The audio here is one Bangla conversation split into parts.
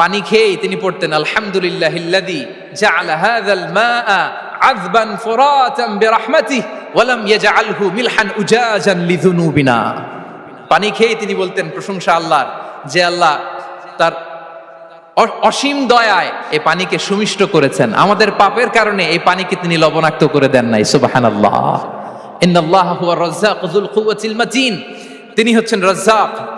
পানি খেয়েই তিনি পড়তেন আলহামদুলিল্লাহ পানি খেয়েই তিনি বলতেন, প্রশংসা আল্লাহর যে আল্লাহ তার অসীম দয়ায় এই পানিকে সুমিষ্ট করেছেন। আমাদের পাপের কারণে এই পানিকে তিনি লবণাক্ত করে দেন নাই। কুওয়াতিল মাতিন। তিনি হচ্ছেন রাজ্জাক।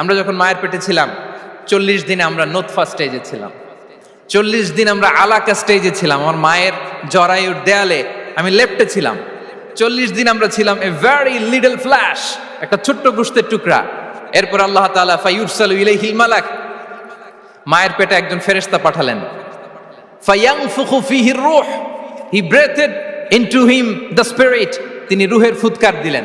আমরা যখন মায়ের পেটে ছিলাম, চল্লিশ দিনে আমরা নোতফা স্টেজে ছিলাম। চল্লিশ দিন আমরা আলাকা স্টেজে ছিলাম। আমার মায়ের জরায়ুর দেয়ালে আমি লেফটে ছিলাম। চল্লিশ দিন আমরা ছিলাম এ ভেরি লিডল ফ্ল্যাশ একটা ছোট্ট গুস্তের টুকরা। এরপর আল্লাহ তাআলা ফায়ুরসালু ইলাইহিল মালাক, মায়ের পেটে একজন ফেরেশতা পাঠালেন। ফায়াংফুখু ফিহি রূহ he breathed into him the spirit তিনি রুহের ফুৎকার দিলেন।